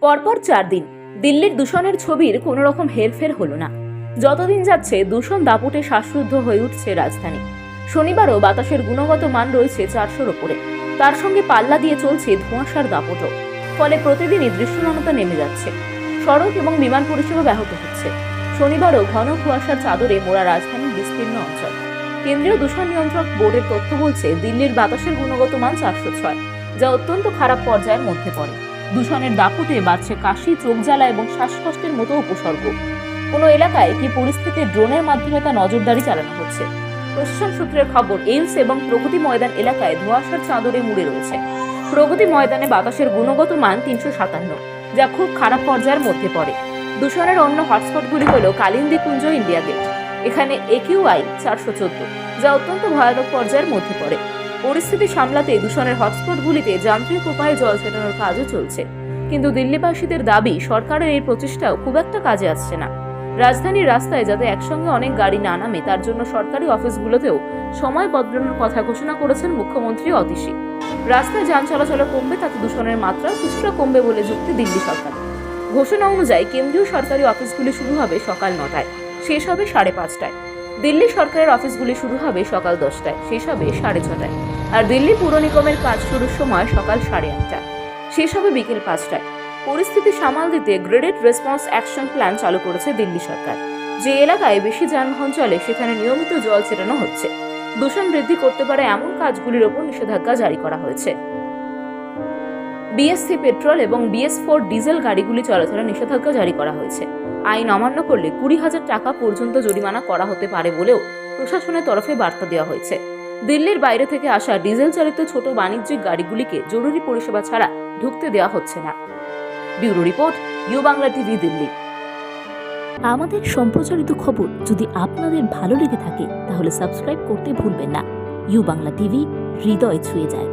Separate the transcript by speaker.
Speaker 1: পরপর চার দিন। দিল্লির দূষণের ছবির কোনো রকম হেরফের হলো না। যতদিন যাচ্ছে, দূষণ দাপুটে শ্বাসরুদ্ধ হয়ে উঠছে রাজধানী। শনিবারও বাতাসের গুণগত মান রয়েছে চারশোর ওপরে। তার সঙ্গে পাল্লা দিয়ে চলছে ধোঁয়াশার দাপটও। ফলে প্রতিদিনই দৃশ্যমানতা নেমে যাচ্ছে। সড়ক এবং বিমান পরিষেবা ব্যাহত হচ্ছে। শনিবারও ঘন কুয়াশার চাদরে মোড়া রাজধানীর বিস্তীর্ণ অঞ্চল। কেন্দ্রীয় দূষণ নিয়ন্ত্রক বোর্ডের তথ্য বলছে, দিল্লির বাতাসের গুণগত মান চারশো ছয়, যা অত্যন্ত খারাপ পর্যায়ের মধ্যে পড়ে। দূষণের দাপুটে বাড়ছে কাশি, চোখ জ্বালা এবং শ্বাসকষ্টের মতো উপসর্গ। কোনো এলাকায় কি পরিস্থিতি ড্রোনের মাধ্যমে তা নজরদারি চালানো হচ্ছে? প্রশাসন সূত্রের খবর, এইমস এবং প্রগতি ময়দান এলাকায় ধোঁয়াশার চাদরে মুড়ে রয়েছে। প্রগতি ময়দানে বাতাসের গুণগত মান তিনশো সাতান্ন, যা খুব খারাপ পর্যায়ের মধ্যে পড়ে। দূষণের অন্য হটস্পটগুলি হল কালিন্দি কুঞ্জ ইন্ডিয়া গেট, এখানে একিউআই চারশো চোদ্দ, যা অত্যন্ত ভয়ানক পর্যায়ের মধ্যে পড়ে। পরিস্থিতি সামলাতে দূষণের হটস্পটগুলিতে যান্ত্রিক উপায়ে জল ছেটানোর কাজও চলছে। কিন্তু দিল্লিবাসীদের দাবি, সরকারের এই প্রচেষ্টাও খুব একটা কাজে আসছে না। রাজধানীর রাস্তায় যাতে একসঙ্গে অনেক গাড়ি না নামে, তার জন্য সরকারি অফিসগুলোতেও সময় বদলানোর কথা ঘোষণা করেছেন মুখ্যমন্ত্রী অতিশী। রাস্তায় যান চলাচল কমবে, তাতে দূষণের মাত্রা কিছুটা কমবে বলে যুক্তি দিল্লি সরকার। ঘোষণা অনুযায়ী কেন্দ্রীয় সরকারি অফিসগুলি শুরু হবে সকাল নটায়, শেষ হবে সাড়ে পাঁচটায়। দিল্লি সরকারের অফিসগুলি শুরু হবে সকাল দশটায়, শেষ হবে সাড়ে ছটায়। আর দিল্লি পুর নিগমের কাজ শুরুর সময় সকাল সাড়ে আটটায় শেষ হবে বিকেল পাঁচটায়। পরিস্থিতি সামাল দিতে গ্রেডেড রেসপন্স অ্যাকশন প্ল্যান চালু করেছে দিল্লি সরকার। যে এলাকায় বেশি যানবাহন চলে, সেখানে নিয়মিত জল ছেটানো হচ্ছে। দূষণ বৃদ্ধি করতে পারে এমন কাজগুলির ওপর নিষেধাজ্ঞা জারি করা হয়েছে। বিএসসি পেট্রোল এবং বিএস ফোর ডিজেল গাড়িগুলি চলাচলে নিষেধাজ্ঞা জারি করা হয়েছে। আইন অমান্য করলে কুড়ি হাজার টাকা পর্যন্ত জরিমানা করা হতে পারে বলেও প্রশাসনের তরফে বার্তা দেওয়া হয়েছে। দিল্লির বাইরে থেকে আসা ডিজেল চালিত ছোট বাণিজ্যিক গাড়িগুলিকে জরুরি পরিষেবা ছাড়া ঢুকতে দেওয়া হচ্ছে না। Bureau report, U Bangla TV, Delhi.
Speaker 2: আমাদের সম্প্রচারিত খবর যদি আপনাদের ভালো লেগে থাকে, তাহলে সাবস্ক্রাইব করতে ভুলবেন না। ইউ বাংলা টিভি, হৃদয় ছুঁয়ে যায়।